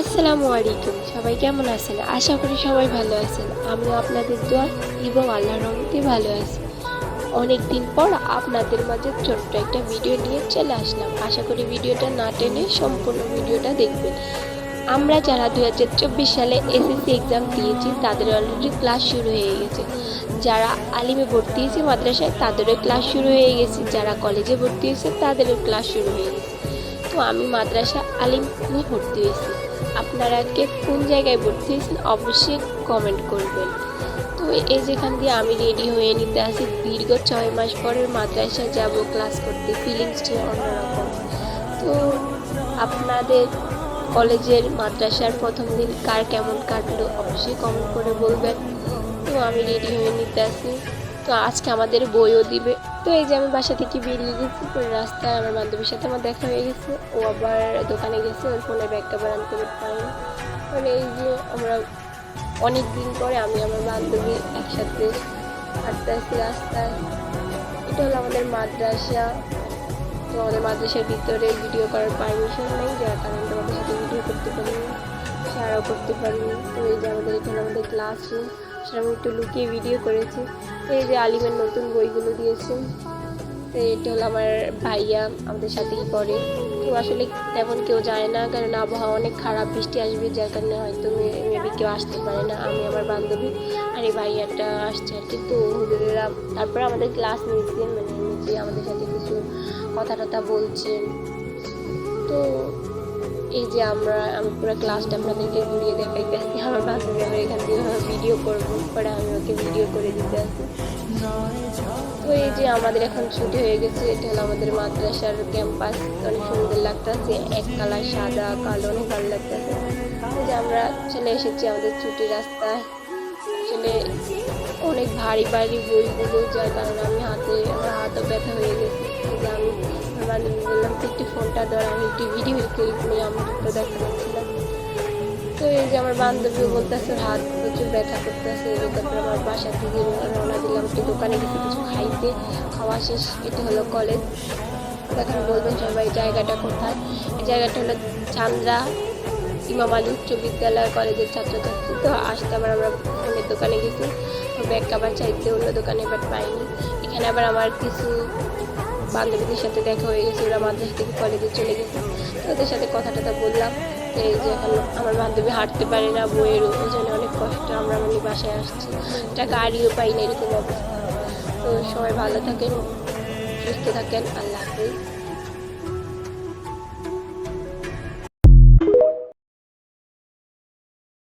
আসসালামু আলাইকুম। সবাই কেমন আছেন? আশা করি সবাই ভালো আছেন। আমিও আপনাদের দোয়া এবং আল্লাহর রহমতে ভালো আছি। অনেক দিন পর আপনাদের মাঝে ছোট্ট একটা ভিডিও নিয়ে চলে আসলাম। আশা করি ভিডিওটা না টেনে সম্পূর্ণ ভিডিওটা দেখবেন। আমরা যারা দু হাজার চব্বিশ সালে এসএসসি এক্সাম দিয়েছি, তাদের অলরেডি ক্লাস শুরু হয়ে গেছে। যারা আলিমে ভর্তি হয়েছে মাদ্রাসায়, তাদেরও ক্লাস শুরু হয়ে গেছে। যারা কলেজে ভর্তি হয়েছে, তাদেরও ক্লাস শুরু হয়ে গেছে। তো আমি মাদ্রাসা আলিমে ভর্তি হয়েছি। আপনারা কে কোন জায়গায় ভর্তি হয়েছেন অবশ্যই কমেন্ট করবেন। তো এই যেখান দিয়ে আমি রেডি হয়ে নিতে আসি, দীর্ঘ ছয় মাস পরের মাদ্রাসায় যাব ক্লাস করতে ফিলিংসটি অন্যরকম। তো আপনাদের কলেজের মাদ্রাসার প্রথম দিন কার কেমন কাটলো অবশ্যই কমেন্ট করে বলবেন। তো আমি রেডি হয়ে নিতে আসি। তো আজকে আমাদের বইও দিবে। তো এই যে আমি বাসা থেকে বেরিয়ে গেছি, পরে রাস্তায় আমার বান্ধবীর সাথে আমার দেখা হয়ে গেছে। ও আবার দোকানে গেছে, ওর ফোনের ব্যাগ কাবার আনতে পারিনি মানে এই যে আমরা অনেক দিন পরে আমি আমার বান্ধবী একসাথে হাঁটতে আসছি রাস্তায়। এটা হলো আমাদের মাদ্রাসা। তো আমাদের মাদ্রাসার ভিতরে ভিডিও করার পারমিশন নেই, যার কারণে তোমাদের সাথে ভিডিও করতে পারিনি শেয়ারও করতে পারিনি। তো এই যে আমাদের এখানে আমাদের ক্লাসরুম আমি একটু লুকিয়ে ভিডিও করেছি। এই যে আলিমের নতুন বইগুলো দিয়েছে। তো এটা হলো আমার ভাইয়া আমাদের সাথেই পড়ে তো আসলে তেমন কেউ যায় না কারণ আবহাওয়া অনেক খারাপ, বৃষ্টি আসবে, যার কারণে হয়তো মেবি কেউ আসতে পারে না। আমি আমার বান্ধবী আর এই ভাইয়াটা আসছে আর কি। তো হুজুরেরা তারপরে আমাদের ক্লাস নিয়েছে মানে নিচে আমাদের সাথে কিছু কথা টথা বলছে। তো এই যে আমরা, আমি পুরো ক্লাসটা আপনাদেরকে ঘুরিয়ে দেখাইতেছি, আমার বান্ধবী আমার এখান থেকে ভিডিও করব, পরে আমি ওকে ভিডিও করে দিতে আসি তো এই যে আমাদের এখন ছুটি হয়ে গেছে, এটা হলো আমাদের মাদ্রাসার ক্যাম্পাস অনেক সুন্দর লাগতেছে, এক কালার সাদা, কালো, অনেক ভালো লাগতেছে। যে আমরা চলে এসেছি আমাদের ছুটি রাস্তায়। আসলে অনেক ভারী ভারী বইগুলো যার কারণে আমি হাতে, আমার হাতও ব্যথা হয়ে গেছে। আমি, আমার বললাম, একটু ফোনটা ধর, আমি একটু ভিডিও ক্লিপ নিয়ে আমি পাচ্ছিলাম তো এই যে আমার বান্ধবীও বলতেছে হাত প্রচুর ব্যথা করতেছে তারপরে আমার বাসা থেকে রওনা দিলাম, একটু দোকানে গেছি কিছু খাইতে, খাওয়া শেষ, এটা হলো কলেজ। এখন বলবেন সবাই জায়গাটা কোথায়? জায়গাটা হলো চান্দ্রা, ইমাম আলী উচ্চ বিদ্যালয় কলেজের ছাত্রছাত্রী। তো আসতে আবার আমরা ফোনের দোকানে গেছি ব্যাগ কাবার চাইতে অন্য দোকানে বাট পাইনি। এখানে আবার আমার কিছু বান্ধবীদের সাথে দেখা হয়ে গেছে ওরা মাদ্রাসা থেকে কলেজে চলে গেছে। তো ওদের সাথে কথা টথা বললাম। এই যে আমার বান্ধবী হাঁটতে পারে না বইয়ের ওজনে অনেক কষ্ট, আমরা মানে বাসায় আসছি। একটা গাড়িও পাই না, এরকম অবস্থা। তো সবাই ভালো থাকেন, সুস্থ থাকেন, আল্লাহ হাফিজ।